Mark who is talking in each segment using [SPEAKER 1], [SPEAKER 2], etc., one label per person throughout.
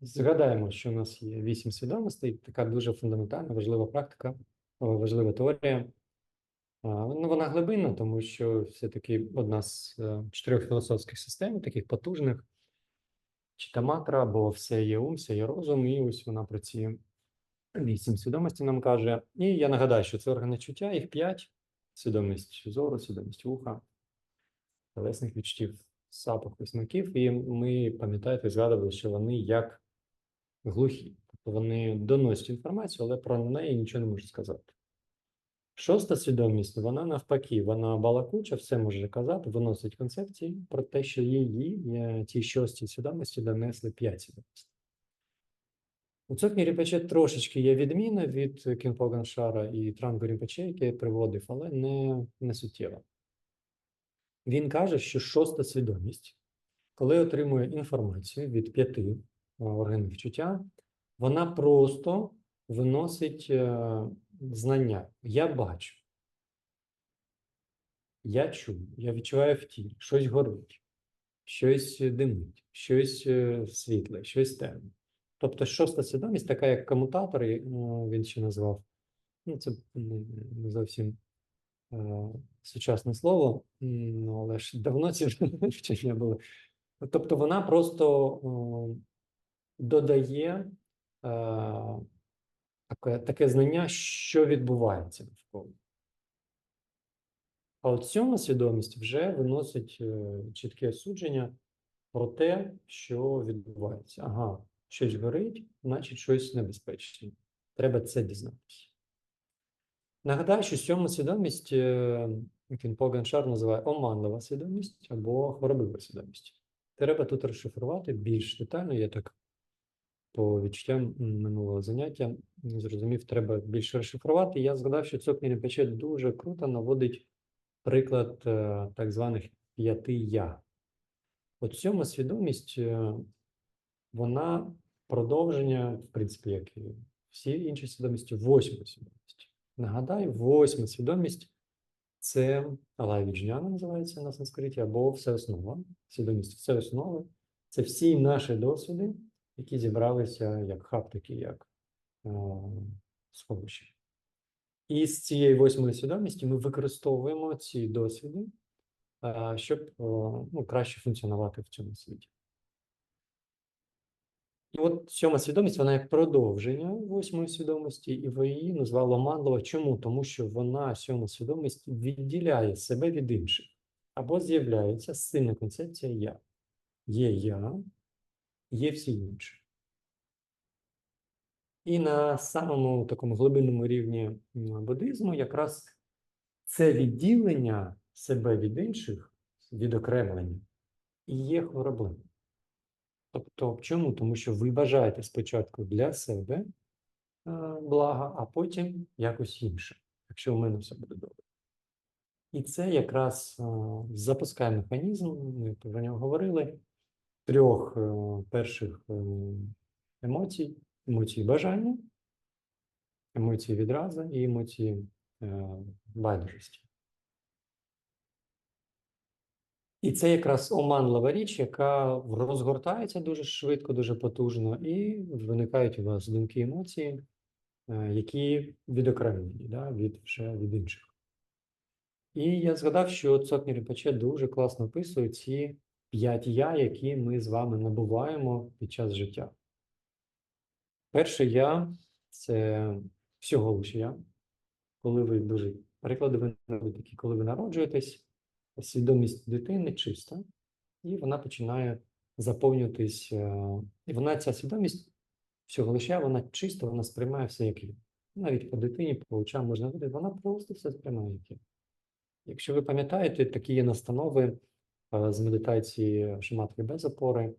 [SPEAKER 1] Згадаємо, що у нас є вісім свідомостей, така дуже фундаментальна, важлива практика, важлива теорія. Ну, вона глибинна, тому що все-таки одна з е, чотирьох філософських систем, таких потужних, читаматра, бо все є ум, все є розум, і ось вона про ці вісім свідомостей нам каже. І я нагадаю, що це органи чуття, їх п'ять: свідомість зору, свідомість вуха, телесних відчуттів, запаху, смаків. І ми, пам'ятаєте, згадували, що вони як глухі. Тобто вони доносять інформацію, але про неї нічого не можуть сказати. Шоста свідомість, вона навпаки, вона балакуча, все може казати, виносить концепції про те, що її е, ті шості свідомості донесли п'ять свідомостей. У Цокні Ріпаче трошечки є відміна від Кінпо Ганшара і Трангу Ріпаче, який приводив, але не, не суттєво. Він каже, що шоста свідомість, коли отримує інформацію від п'яти е, органів чуття, вона просто виносить е, знання. Я бачу, я чую, я відчуваю в тілі, щось горить, щось димить, щось е, світле, щось темне. Тобто шоста свідомість, така як комутатор, ну, він ще назвав. Ну, це не зовсім сучасне слово, ну, але ж давно ці вчення були. Тобто вона просто додає е, таке, знання, що відбувається навколо. А от сьома свідомість вже виносить е, чітке судження про те, що відбувається. Ага, щось горить, значить щось небезпечне. Треба це дізнатися. Нагадаю, що сьому свідомість е, Кінпо Ганшар називає оманлива свідомість або хвороблива свідомість. Треба тут розшифрувати більш детально. Я так по відчуттям минулого заняття зрозумів, треба більше розшифрувати. Я згадав, що Цокні Ріпаче дуже круто наводить приклад е, так званих п'яти я. От сьома свідомість, е, вона продовження, в принципі, як і всі інші свідомості, восьмої свідомості. Нагадаю, восьма свідомість це Алай-Віджняна називається на санскриті, або всеоснова. Свідомість всеоснови. Це всі наші досвіди, які зібралися як хаб, такі як сховище. І з цієї восьмої свідомості ми використовуємо ці досвіди, щоб ну, краще функціонувати в цьому світі. І от сьома свідомість, вона як продовження восьмої свідомості, і ви її назвали Манлова. Чому? Тому що вона, сьома свідомість, відділяє себе від інших. Або з'являється сильна концепція я. Є я, є всі інші. І на самому такому глибинному рівні буддизму якраз це відділення себе від інших, відокремлення, і є хворобливим. Тобто, чому? Тому що ви бажаєте спочатку для себе е, блага, а потім якось інше, якщо у мене все буде добре. І це якраз е, запускає механізм, ми про нього говорили, трьох е, перших емоцій, емоції бажання, емоції відразу і емоції байдужості. І це якраз оманлива річ, яка розгортається дуже швидко, дуже потужно, і виникають у вас думки, емоції, е, які відокремлені да, від вже від інших. І я згадав, що Цокні Ріпаче дуже класно описує ці п'ять я, які ми з вами набуваємо під час життя. Перше я це всього лише я, коли ви дуже приклади ви такі, коли ви народжуєтесь свідомість дитини чиста, і вона починає заповнюватись. е, І вона, ця свідомість всього лише, вона чиста, вона сприймає все як є. Навіть по дитині, по очам можна видати, вона просто все сприймає як є. Якщо ви пам'ятаєте, такі є настанови е, з медитації Шаматри без опори,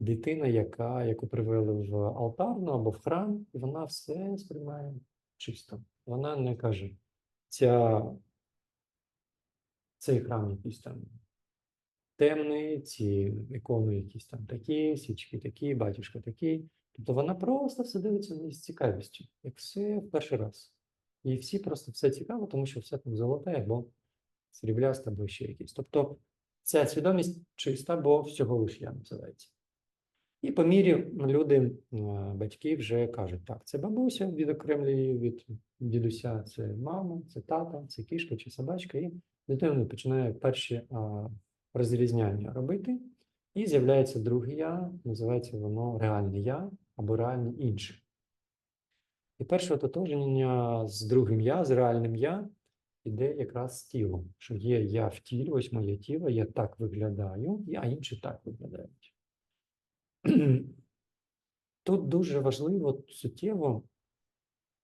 [SPEAKER 1] дитина, яка, яку привели в алтарну або в храм, і вона все сприймає чисто. Вона не каже, ця цей храм якийсь там темний, ці ікони якісь там такі, свічки такі, батюшка такий. Тобто вона просто все дивиться з цікавістю, як все в перший раз. І всі просто все цікаво, тому що все там золоте або сріблясте, або ще якесь. Тобто ця свідомість чиста, бо всього лише я називається. І по мірі люди, батьки вже кажуть, так, це бабуся відокремлює від дідуся, це мама, це тата, це кішка чи собачка, і дитина починає перші а, розрізняння робити, і з'являється друге я, називається воно реальне я або реальне інше. І перше ототожнення з другим я, з реальним я, іде якраз з тілом, що є я в тілі, ось моє тіло, я так виглядаю, а інші так виглядають. Тут дуже важливо суттєво,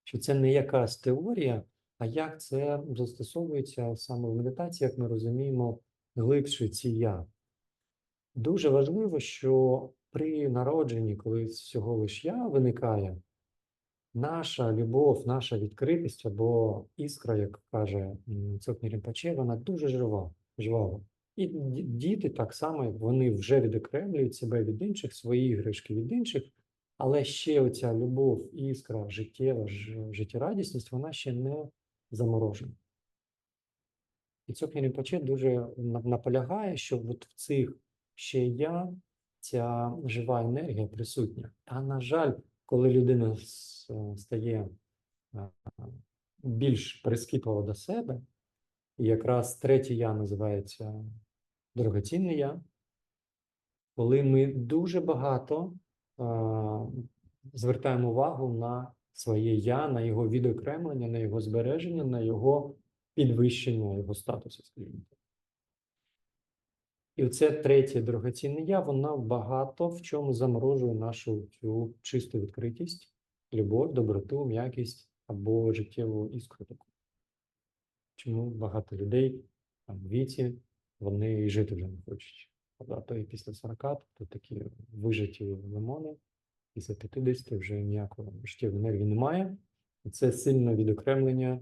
[SPEAKER 1] що це не якась теорія, а як це застосовується саме в медитації, як ми розуміємо глибше ці я. Дуже важливо, що при народженні, коли всього лиш я виникає, наша любов, наша відкритість або іскра, як каже Цокні Рімпаче, вона дуже жива, жвава. І діти так само, вони вже відокремлюють себе від інших, свої іграшки від інших, але ще оця любов, іскра, життєва, життєрадісність, вона ще не заморожена. І Цокні Рімпаче дуже наполягає, що от в цих ще я, ця жива енергія присутня. А на жаль, коли людина стає більш прискіплива до себе, і якраз третє я називається дорогоцінне я, коли ми дуже багато а, звертаємо увагу на своє я, на його відокремлення, на його збереження, на його підвищення, його статусу, скажімо так. І оце третє дорогоцінне я, вона багато в чому заморожує нашу цю чисту відкритість, любов, доброту, м'якість або життєву іскру таку. Чому багато людей там, в віці вони і жити вже не хочуть. А то і після 40, то такі вижиті лимони, після 50 вже ніякої життєвої енергії немає. Це сильне відокремлення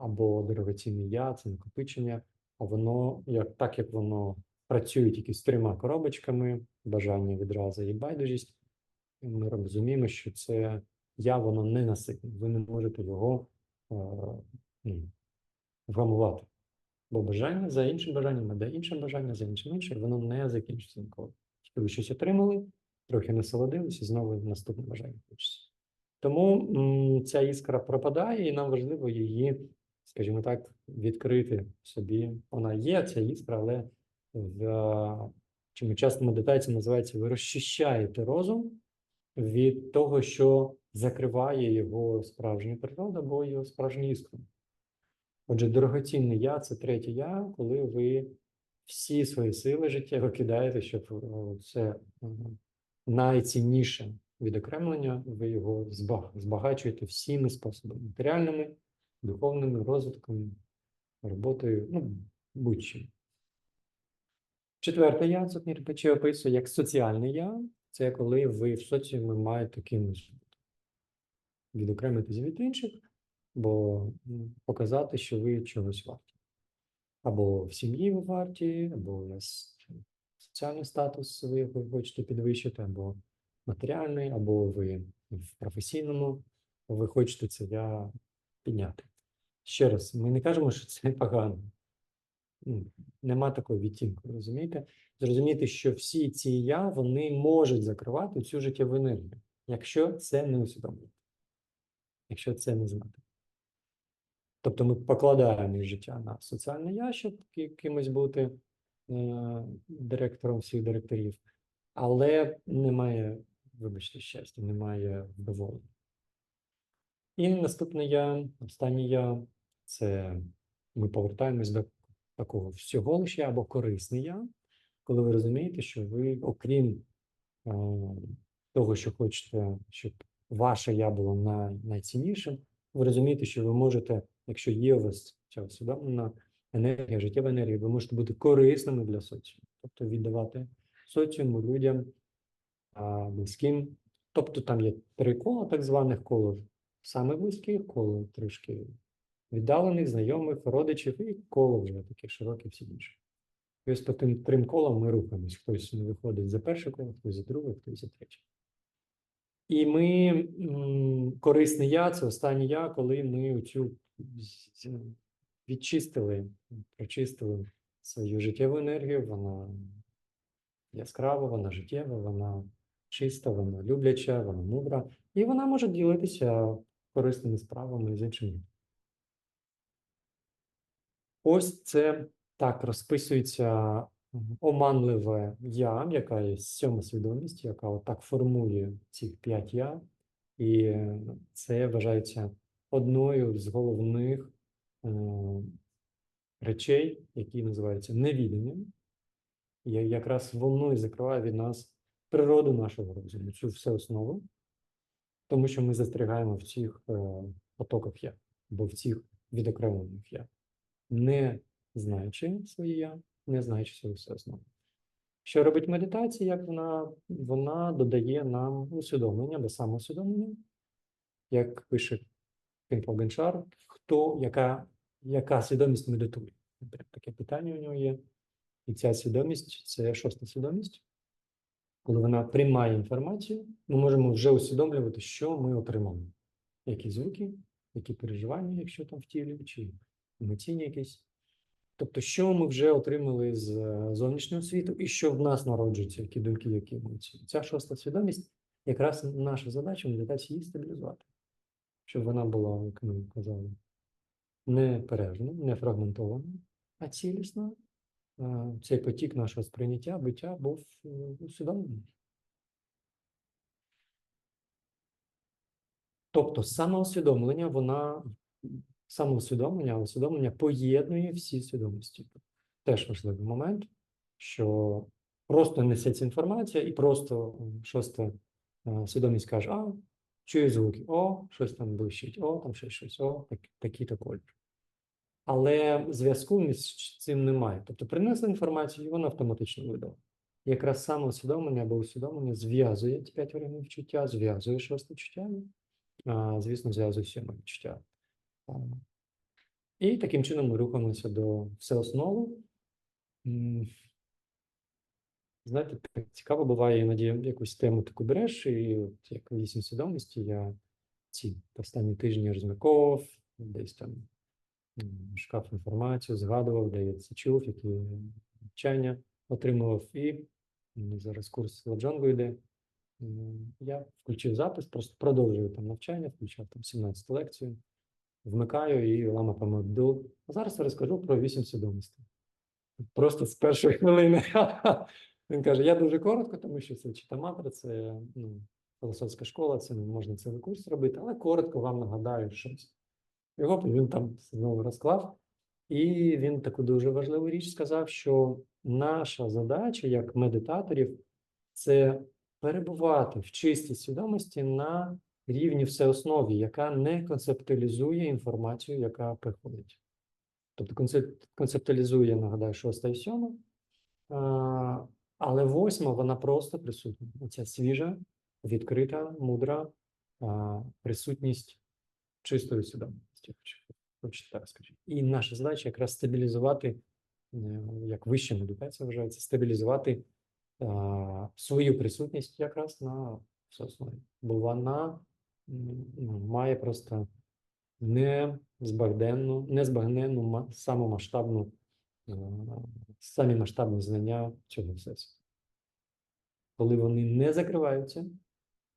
[SPEAKER 1] або дорогоцінне я, це накопичення, а воно, як, так як воно працює тільки з трьома коробочками, бажання відразу і байдужість, ми розуміємо, що це я, воно не наситне. Ви не можете його е, вгамувати. Бо бажання за іншим бажанням, іде інше бажання, за іншим інше, воно не закінчиться ніколи. Тільки ви щось отримали, трохи насолодилися, знову наступне бажання хочеться. Тому ця іскра пропадає, і нам важливо її, скажімо так, відкрити собі. Вона є, ця іскра, але в чому часто медитація називається, ви розчищаєте розум від того, що закриває його справжню природу або його справжню іскру. Отже, дорогоцінне я це третє я, коли ви всі свої сили життя викидаєте, щоб це найцінніше відокремлення, ви його збаг- збагачуєте всіми способами: матеріальними, духовними, розвитком, роботою, ну, будь-чим. Четверте я, Цотнір Ріпаче описує як соціальне я, це коли ви в соціумі маєте кимось відокремитись від інших, бо показати, що ви чогось варті. Або в сім'ї ви варті, або у вас соціальний статус ви хочете підвищити, або матеріальний, або ви в професійному, ви хочете це я підняти. Ще раз, ми не кажемо, що це погано. Ну, Нема такого відтінку, розумієте? Зрозуміти, що всі ці я вони можуть закривати цю життєву енергію, якщо це не усвідомлювати, якщо це не знати. Тобто ми покладаємо життя на соціальне я, щоб ки- кимось бути директором всіх директорів, але немає, вибачте, щастя, немає вдоволення. І наступне я, останнє я, це ми повертаємось до такого всього лише або корисне я, коли ви розумієте, що ви, окрім е, того, що хочете, щоб ваше я було най, найціннішим, ви розумієте, що ви можете, якщо є у вас ця усвідомлена енергія, життєва енергія, ви можете бути корисними для соціуму, тобто віддавати соціуму, людям, близьким. Тобто там є три кола, так званих коло саме близьких, коло трішки віддалених, знайомих, родичів і коло вже таке широке всі інші. І ось по тим трим колам ми рухаємось. Хтось не виходить за перше коло, хтось за друге, хтось за третє. І ми корисне я, це останнє я, коли ми цю відчистили, прочистили свою життєву енергію, вона яскрава, вона життєва, вона чиста, вона любляча, вона мудра, і вона може ділитися корисними справами з іншими. Ось це так розписується оманливе я, яка є сьома свідомість, яка отак формує ці п'ять я, і це вважається одною з головних речей, які називаються невіданням. І якраз воно і закриває від нас природу нашого розуму, цю всю основу, тому що ми застрягаємо в цих е, потоках я, або в цих відокремлених я, не знаючи своє я, не знаючи свою всю основу. Що робить медитація, як вона, вона додає нам усвідомлення або самоусвідомлення, як пише Пінпо Геншар, хто, яка, яка свідомість медитує. Прям Таке питання у нього є. І ця свідомість це шоста свідомість. Коли вона приймає інформацію, ми можемо вже усвідомлювати, що ми отримали. Які звуки, які переживання, якщо там в тілі, чи емоційні якісь. Тобто, що ми вже отримали з е, зовнішнього світу, і що в нас народжується, які думки, які емоції. Ця шоста свідомість, якраз наша задача медитації її стабілізувати, щоб вона була, як ми казали, не перервна, не фрагментована, а цілісна. Е, Цей потік нашого сприйняття, биття був е, усвідомлений. Тобто самоусвідомлення, вона самоусвідомлення, але усвідомлення поєднує всі свідомості. Теж важливий момент, що просто несеться інформація, і просто шоста е, свідомість каже: а, чую звуки, о, щось там блищить, о, там ще щось, о, так, такий-то колір. Але зв'язку між цим немає. Тобто принесли інформацію, і вона автоматично видала. Якраз самоусвідомлення або усвідомлення зв'язує ці п'ять органів відчуття, зв'язує шосте чуття, а, звісно, зв'язує сьоме відчуття. І таким чином ми рухаємося до всеоснову. Знаєте, так цікаво буває іноді якусь тему таку береш, і от як вісім свідомості, я ці останні тижні розмірковував, десь там шукав інформацію, згадував, де я це чув, які навчання отримував. І зараз курс Ладжонгу йде. Я включив запис, просто продовжую там навчання, включав там 17 лекцію, вмикаю і лама помаду. А зараз розкажу про вісім свідомостей. Просто з першої хвилини. Він каже: я дуже коротко, тому що це читаматра, це ну, філософська школа, це не можна цілий курс робити, але коротко вам нагадаю щось. Його він там знову розклав. І він таку дуже важливу річ сказав, що наша задача як медитаторів це перебувати в чистій свідомості на рівні всеоснові, яка не концептуалізує інформацію, яка приходить. Тобто концеп- концептуалізує, нагадаю, шоста і сьома, але восьма вона просто присутня. Оця свіжа, відкрита, мудра а, присутність чистої свідомості. так скажіть. І наша задача якраз стабілізувати, е, як вища медитація вважається, стабілізувати а, свою присутність якраз на всеоснові. Бо вона ну, має просто незбагненну, незбагненну ма- самомасштабну, самі масштабні знання цього всесвіту. Коли вони не закриваються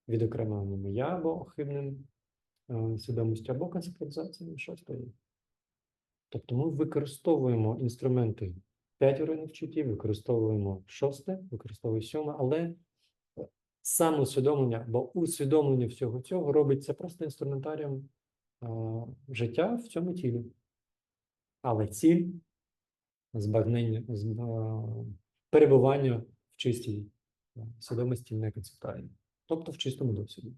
[SPEAKER 1] відокремленими я або хибним е, свідомістю, або концептуалізацією, щось тоді. Тобто ми використовуємо інструменти п'ять органів чуття, використовуємо шосте, використовуємо сьоме, але е, самоусвідомлення або усвідомлення всього цього робиться просто інструментарієм життя в цьому тілі. Але ціль збагнення, з- а, перебування в чистій свідомості не концептуальній, тобто в чистому досвіді.